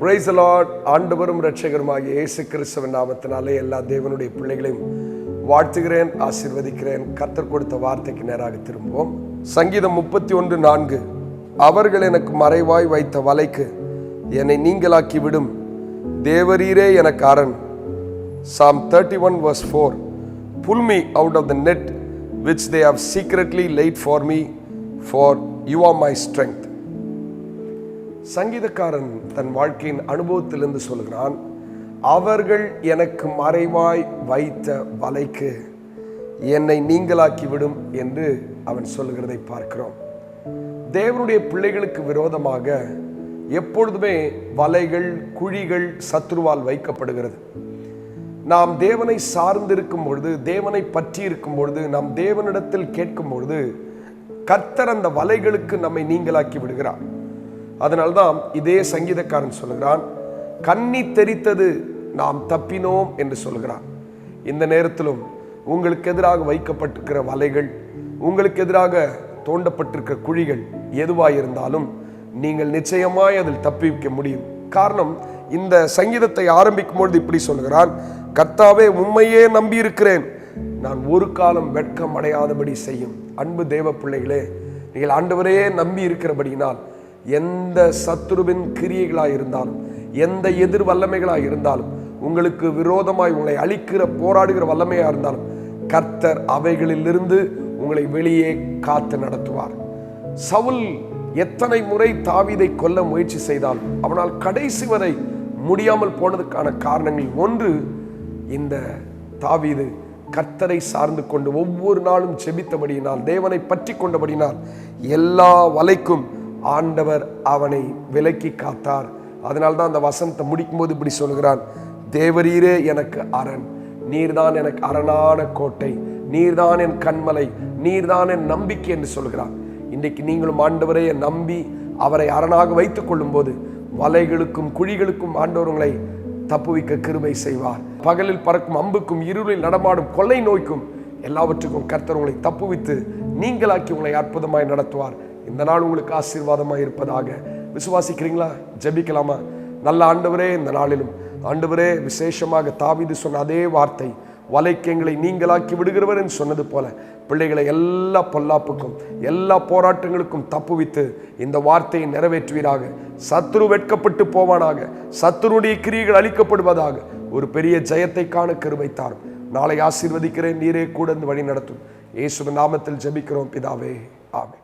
Price Lord ஆண்டவரும் ரட்சகருமாகிய இயேசு கிறிஸ்தவன் நாமத்தினாலே எல்லா தேவனுடைய பிள்ளைகளையும் வாழ்த்துகிறேன் ஆசிர்வதிக்கிறேன். கர்த்தர் கொடுத்த வார்த்தைக்கு நேராக திரும்புவோம். சங்கீதம் முப்பத்தி ஒன்று நான்கு. அவர்கள் எனக்கு மறைவாய் வைத்த வலைக்கு என்னை நீங்களாக்கி விடும் தேவரீரே எனக்கு அரண் Psalm 31 verse 4 Pull me out of the net which they have secretly laid for me, for you are my strength. சங்கீதக்காரன் தன் வாழ்க்கையின் அனுபவத்திலிருந்து சொல்கிறான் அவர்கள் எனக்கு மறைவாய் வைத்த வலைக்கு என்னை நீங்களாக்கிவிடும் என்று அவன் சொல்லுகிறதை பார்க்கிறோம். தேவனுடைய பிள்ளைகளுக்கு விரோதமாக எப்பொழுதுமே வலைகள் குழிகள் சத்ருவால் வைக்கப்படுகிறது. நாம் தேவனை சார்ந்திருக்கும் பொழுது தேவனை பற்றி இருக்கும் பொழுது நாம் தேவனிடத்தில் கேட்கும் பொழுது கர்த்தர் அந்த வலைகளுக்கு நம்மை நீங்களாக்கி விடுகிறார். அதனால்தான் இதே சங்கீதக்காரன் சொல்கிறான் கண்ணி தெரித்தது நாம் தப்பினோம் என்று சொல்கிறான் இந்த நேரத்திலும் உங்களுக்கு எதிராக வைக்கப்பட்டிருக்கிற வலைகள் உங்களுக்கு எதிராக தோண்டப்பட்டிருக்கிற குழிகள் எதுவாயிருந்தாலும் நீங்கள் நிச்சயமாய் அதில் தப்பிக்க முடியும். காரணம் இந்த சங்கீதத்தை ஆரம்பிக்கும் பொழுது இப்படி சொல்கிறான் கர்த்தாவே உண்மையே நம்பி இருக்கிறேன் நான் ஒரு காலம் வெட்கம் அடையாதபடி செய்யும். அன்பு தேவ பிள்ளைகளே நீங்கள் ஆண்டவரையே நம்பி இருக்கிறபடியினால் எந்த சத்ருவின் கிரியைகளாக இருந்தாலும் எந்த எதிர் வல்லமைகளாக இருந்தாலும் உங்களுக்கு விரோதமாய் உங்களை அழிக்கிற போராடுகிற வல்லமையாக இருந்தாலும் கர்த்தர் அவைகளிலிருந்து உங்களை வெளியே காத்து நடத்துவார். சவுல் எத்தனை முறை தாவிதை கொல்ல முயற்சி செய்தால் அவனால் கடைசி வரை முடியாமல் போனதுக்கான காரணங்கள் ஒன்று இந்த தாவீது கர்த்தரை சார்ந்து கொண்டு ஒவ்வொரு நாளும் செபித்தபடியினால் தேவனை பற்றி கொண்டபடியினால் எல்லா வலைக்கும் ஆண்டவர் அவனை விலக்கி காத்தார். அதனால்தான் அந்த வசனத்தை முடிக்கும்போது இப்படி சொல்கிறான் தேவரீரே எனக்கு அரண். நீர்தான் எனக்கு அரணான கோட்டை. நீர்தான் என் கண்மலை. நீர்தான் என் நம்பிக்கை என்று சொல்கிறார் இன்றைக்கு நீங்களும் ஆண்டவரை நம்பி அவரை அரணாக வைத்துக் கொள்ளும் போது வலைகளுக்கும் குழிகளுக்கும் ஆண்டவர்களை தப்புவிக்க கிருபை செய்வார். பகலில் பறக்கும் அம்புக்கும் இருளில் நடமாடும் கொள்ளை நோய்க்கும் எல்லாவற்றுக்கும் கர்த்தர் உங்களை தப்புவித்து நீங்களாக்கி உங்களை அற்புதமாய் நடத்துவார். இந்த நாள் உங்களுக்கு ஆசீர்வாதமாக இருப்பதாக. விசுவாசிக்கிறீங்களா? ஜெபிக்கலாமா? நல்ல ஆண்டவரே இந்த நாளிலும். ஆண்டவரே விசேஷமாக தாவிது சொன்ன அதே வார்த்தை வலைக்கு எங்களை நீங்களாக்கி விடுகிறவர் என்று சொன்னது போல பிள்ளைகளை எல்லா பொல்லாப்புக்கும் எல்லா போராட்டங்களுக்கும் தப்புவித்து இந்த வார்த்தையை நிறைவேற்றுவீராக. சத்ரு வெட்கப்பட்டு போவானாக. சத்ருடைய கிரியைகள் அளிக்கப்படுவதாக ஒரு பெரிய ஜெயத்தை காண கருவைத்தாரும் நாளை ஆசீர்வதிக்கிறேன் நீரே கூட வழி நடத்தும் இயேசுவின் நாமத்தில் ஜெபிக்கிறோம் பிதாவே. ஆமே